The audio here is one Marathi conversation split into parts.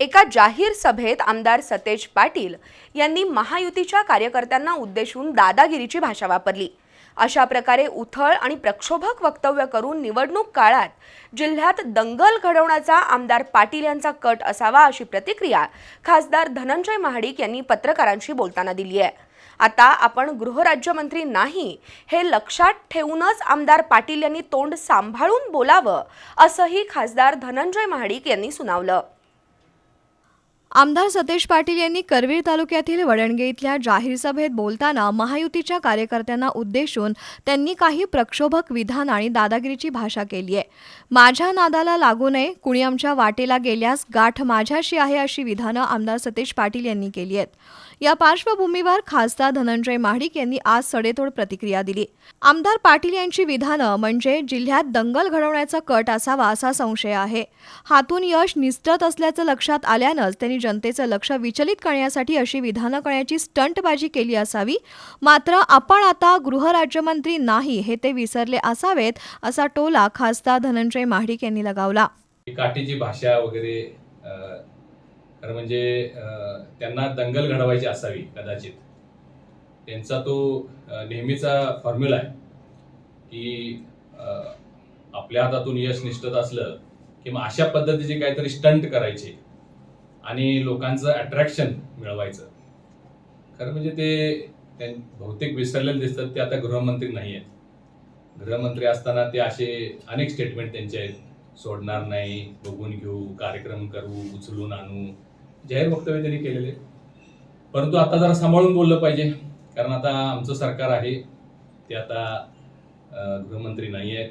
एका जाहीर सभेत आमदार सतेज पाटील यांनी महायुतीच्या कार्यकर्त्यांना उद्देशून दादागिरीची भाषा वापरली. अशा प्रकारे उथळ आणि प्रक्षोभक वक्तव्य करून निवडणूक काळात जिल्ह्यात दंगल घडवण्याचा आमदार पाटील यांचा कट असावा अशी प्रतिक्रिया खासदार धनंजय महाडिक यांनी पत्रकारांशी बोलताना दिली आहे. आता आपण गृहराज्यमंत्री नाही हे लक्षात ठेवूनच आमदार पाटील यांनी तोंड सांभाळून बोलावं असंही खासदार धनंजय महाडिक यांनी सुनावलं. आमदार सतेज पाटील यांनी करवीर तालुक्यातील वडणगे इथल्या जाहीर सभेत बोलताना महायुतीच्या कार्यकर्त्यांना उद्देशून त्यांनी काही प्रक्षोभक विधान आणि दादागिरीची भाषा केली आहे. माझ्या नादाला लागू नये कुणी आमच्या वाटेला गेल्यास गाठ माझ्याशी आहे अशी विधानं आमदार सतेज पाटील यांनी केली आहेत. या पार्श्वभूमीवर खासदार धनंजय महाडिक यांनी आज सडेतोड प्रतिक्रिया दिली. आमदार पाटील यांची विधानं म्हणजे जिल्ह्यात दंगल घडवण्याचा कट असावा असा संशय आहे. हातून यश निसटत असल्याचं लक्षात आल्यानंच त्यांनी जनतेचं लक्ष विचलित करण्यासाठी अशी विधानं करण्याची स्टंटबाजी केली असावी. मात्र आपण आता गृहराज्यमंत्री नाही हे ते विसरले असावेत असा टोला खासदार धनंजय महाडिक यांनी लगावला. काठीची भाषा वगैरे खरं म्हणजे त्यांना दंगल घडवायची असावी कदाचित. त्यांचा तो नेहमीचा फॉर्म्युला आहे की आपल्या हातातून यश निष्ठत असलं की मग अशा पद्धतीचे काहीतरी स्टंट करायचे. आणि लोकांचं अट्रॅक्शन मिळवायचं. खरं म्हणजे ते त्यां- बहुतेक विसरलेले दिसतात ते आता गृहमंत्री नाही आहेत. गृहमंत्री असताना ते असे अनेक स्टेटमेंट त्यांचे आहेत. सोडणार नाही बघून घेऊ कार्यक्रम करू उचलून आणू. जाहीर वक्तव्य त्यांनी केलेले. परंतु आता जरा सांभाळून बोललं पाहिजे. कारण आता आमचं सरकार आहे ते आता गृहमंत्री नाही आहेत.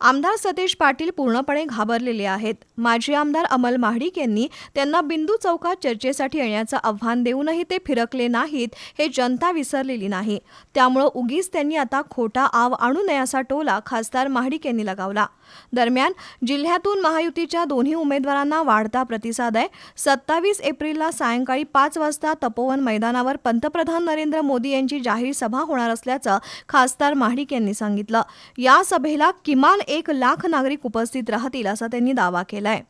आमदार सतीश पाटील पूर्णपणे घाबरलेले आहेत. माजी आमदार अमल महाडिक यांनी त्यांना बिंदू चौकात चर्चेसाठी येण्याचं आव्हान देऊनही ते फिरकले नाहीत हे जनता विसरलेली नाही. त्यामुळं उगीच त्यांनी आता खोटा आव आणू नये असा टोला खासदार महाडिक यांनी लगावला. दरम्यान जिल्ह्यातून महायुतीच्या दोन्ही उमेदवारांना वाढता प्रतिसाद आहे. सत्तावीस एप्रिलला सायंकाळी पाच वाजता तपोवन मैदानावर पंतप्रधान नरेंद्र मोदी यांची जाहीर सभा होणार असल्याचं खासदार महाडिक यांनी सांगितलं. या सभेला किमान एक लाख नागरिक उपस्थित राहतील असा त्यांनी दावा केलाय.